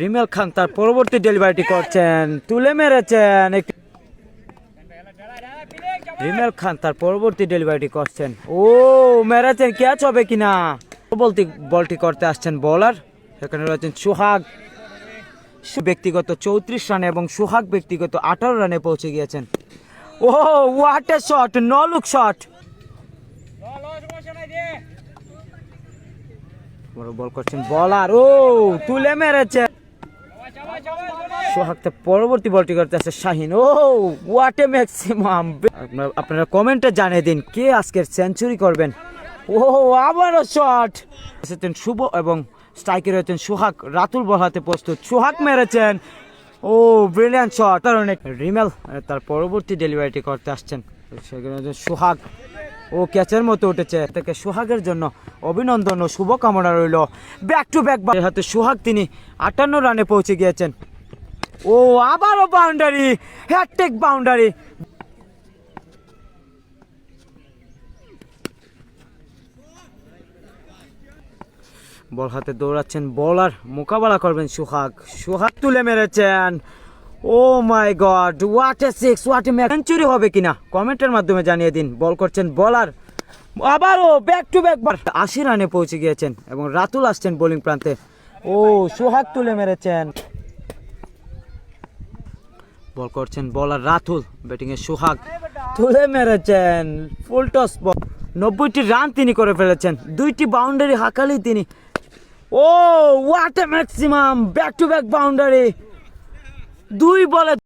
রিমেল খান তার পরবর্তী ডেলিভারিটি করছেন তুলে মেরেছেন একটি রিমেল খান তার পরবর্তী ডেলিভারিটি করছেন। ও মেরেছেন ক্যাচ হবে কিনা? বলতি বলটি করতে আসছেন বলার সেখানে রয়েছেন সুহাগ। ব্যক্তিগত চৌত্রিশ রানে এবং সুহাগ ব্যক্তিগত আঠারো রানে পৌঁছে গিয়েছেন। ও হোয়াট এ শট ন লুক বল করছেন বলার। ও, তুলে মেরেছে। সোহাগ তার পরবর্তী বলটি করতে আছে Shaheen. Oh what a maximum আপনারা কমেন্টে জানিয়ে দিন, কে আজকের সেঞ্চুরি করবেন। ও, আবারও শট এসেছেন শুভ এবং স্ট্রাইকে রয়েছেন সোহাগ। রাতুল বল হাতে প্রস্তুত। সোহাগ মেরেছেন। ও ব্রিলিয়ান্ট শট অনেক রিমেল, তার পরবর্তী ডেলিভারিটি করতে আসছেন। সেখানে সোহাগ। ও ক্যাচের মতো উঠেছে। থেকে সোহাগের জন্য অভিনন্দন ও শুভকামনা রইল। ব্যাক টু ব্যাক হাতে সোহাগ তিনি আটান্ন রানে পৌঁছে গিয়েছেন। ও আবারও বাউন্ডারি হ্যাটটেক বাউন্ডারি বল হাতে দৌড়াচ্ছেন বলার মোকাবেলা করবেন সুহাগ। সুহাগ তুলে মেরেছেন। ও my god what a six what a century হবে কিনা? কমেন্টের মাধ্যমে জানিয়ে দিন। বল করছেন বলার আবারও ব্যাক টু ব্যাক বার আশি রানে পৌঁছে গিয়েছেন এবং রাতুল আসছেন বোলিং প্রান্তে। ও, সুহাগ তুলে মেরেছেন। বল করছেন বলার রাতুল ব্যাটিং এ সুহাগ। তুলে মেরেছেন ফুল টস বল নব্বইটি রান তিনি করে ফেলেছেন। দুইটি বাউন্ডারি হাঁকালেই তিনি। ও what a maximum back to back boundary দুই বলে